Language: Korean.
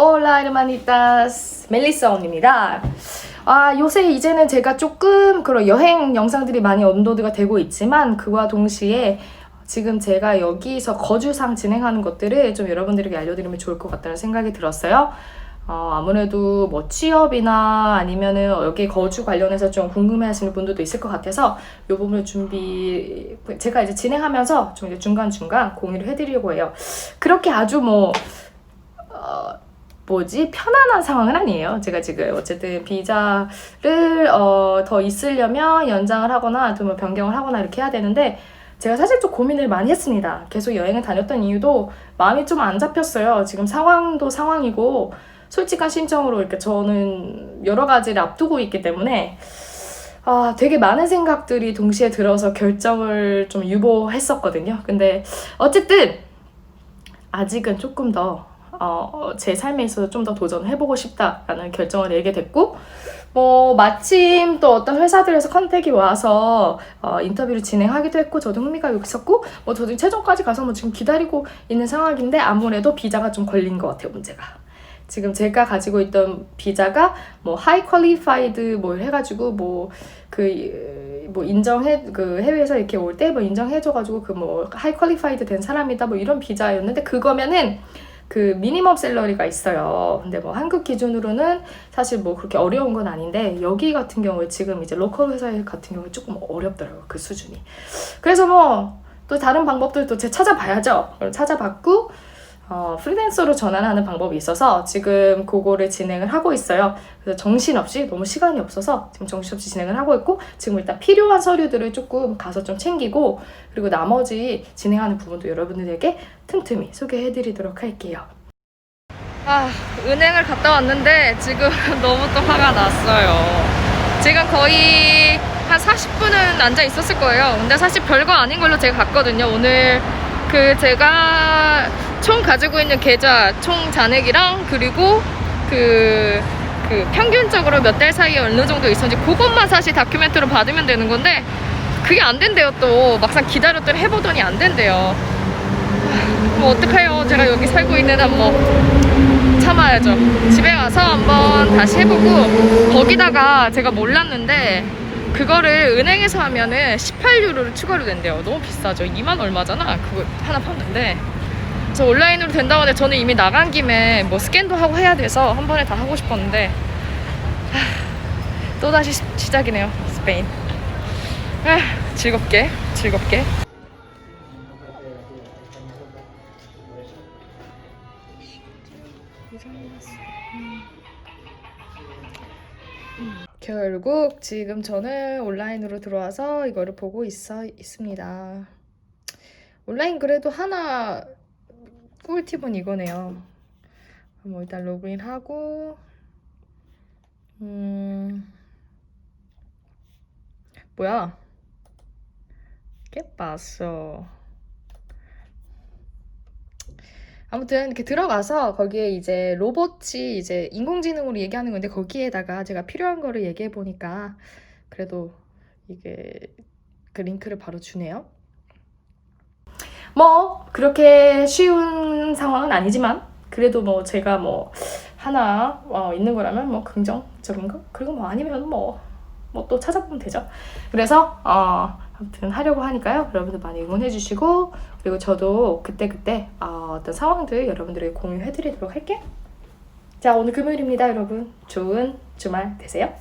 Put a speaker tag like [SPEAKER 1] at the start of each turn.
[SPEAKER 1] Hola hermanitas, 멜리사온입니다. 아, 요새 이제는 제가 조금 그런 여행 영상들이 많이 업로드가 되고 있지만 그와 동시에 지금 제가 여기서 거주상 진행하는 것들을 좀 여러분들에게 알려드리면 좋을 것 같다는 생각이 들었어요. 어, 아무래도 뭐 취업이나 아니면은 여기 거주 관련해서 좀 궁금해 하시는 분들도 있을 것 같아서 이 부분을 준비, 제가 이제 진행하면서 좀 이제 중간중간 공유를 해드리려고 해요. 그렇게 아주 뭐, 어, 뭐지 편안한 상황은 아니에요. 제가 지금 어쨌든 비자를 어, 더 있으려면 연장을 하거나 또뭐 변경을 하거나 이렇게 해야 되는데 제가 사실 좀 고민을 많이 했습니다. 계속 여행을 다녔던 이유도 마음이 좀 안 잡혔어요. 지금 상황도 상황이고 솔직한 심정으로 이렇게 저는 여러 가지를 앞두고 있기 때문에 아, 되게 많은 생각들이 동시에 들어서 결정을 좀 유보했었거든요. 근데 어쨌든 아직은 조금 더 어, 제 삶에 있어서 좀 더 도전해보고 싶다라는 결정을 내게 됐고, 뭐, 마침 또 어떤 회사들에서 컨택이 와서 어, 인터뷰를 진행하기도 했고, 저도 흥미가 있었고, 뭐, 저도 최종까지 가서 뭐 지금 기다리고 있는 상황인데, 아무래도 비자가 좀 걸린 것 같아요, 문제가. 지금 제가 가지고 있던 비자가 뭐 하이 퀄리파이드 뭐 해가지고 뭐그 뭐 인정해 그 해외에서 이렇게 올 때 뭐 인정해줘가지고 그 뭐 하이 퀄리파이드 된 사람이다 뭐 이런 비자였는데 그거면은 그 미니멈 샐러리가 있어요. 근데 뭐 한국 기준으로는 사실 뭐 그렇게 어려운 건 아닌데 여기 같은 경우에 지금 이제 로컬 회사 같은 경우에 조금 어렵더라고요. 그 수준이. 그래서 뭐 또 다른 방법들도 제 찾아봐야죠. 찾아봤고 어, 프리랜서로 전환하는 방법이 있어서 지금 그거를 진행을 하고 있어요. 그래서 정신없이 너무 시간이 없어서 지금 정신없이 진행을 하고 있고 지금 일단 필요한 서류들을 조금 가서 좀 챙기고 그리고 나머지 진행하는 부분도 여러분들에게 틈틈이 소개해드리도록 할게요. 아, 은행을 갔다 왔는데 지금 너무 또 화가 났어요. 지금 거의 한 40분은 앉아 있었을 거예요. 근데 사실 별거 아닌 걸로 제가 갔거든요. 오늘 그 제가 총 가지고 있는 계좌 총 잔액이랑 그리고 그, 그 평균적으로 몇 달 사이에 어느 정도 있었는지 그것만 사실 다큐멘트로 받으면 되는 건데 그게 안 된대요 또. 막상 기다렸더니 해보더니 안 된대요. 뭐 어떡해요. 제가 여기 살고 있는 한 뭐 참아야죠. 집에 가서 한번 다시 해보고 거기다가 제가 몰랐는데 그거를 은행에서 하면은 18유로를 추가로 된대요. 너무 비싸죠. 2만 얼마잖아. 그거 하나 팠는데 그래서 온라인으로 된다고 하는데 저는 이미 나간 김에 뭐 스캔도 하고 해야 돼서 한 번에 다 하고 싶었는데 또 다시 시작이네요 스페인 아, 즐겁게 즐겁게 결국 지금 저는 온라인으로 들어와서 이거를 보고 있어 있습니다. 온라인 그래도 하나 꿀팁은 이거네요. 뭐 일단 로그인 하고 음 뭐야? 깨 봤어. 아무튼 이렇게 들어가서 거기에 이제 로봇이 이제 인공지능으로 얘기하는 건데 거기에다가 제가 필요한 거를 얘기해 보니까 그래도 이게 그 링크를 바로 주네요. 뭐 그렇게 쉬운 상황은 아니지만 그래도 뭐 제가 뭐 하나 어, 있는 거라면 뭐 긍정적인 거 그리고 뭐 아니면 뭐 뭐 또 찾아보면 되죠. 그래서 어 아무튼 하려고 하니까요. 여러분들 많이 응원해 주시고 그리고 저도 그때그때 어, 어떤 상황들 여러분들에게 공유해 드리도록 할게요. 자, 오늘 금요일입니다, 여러분. 좋은 주말 되세요.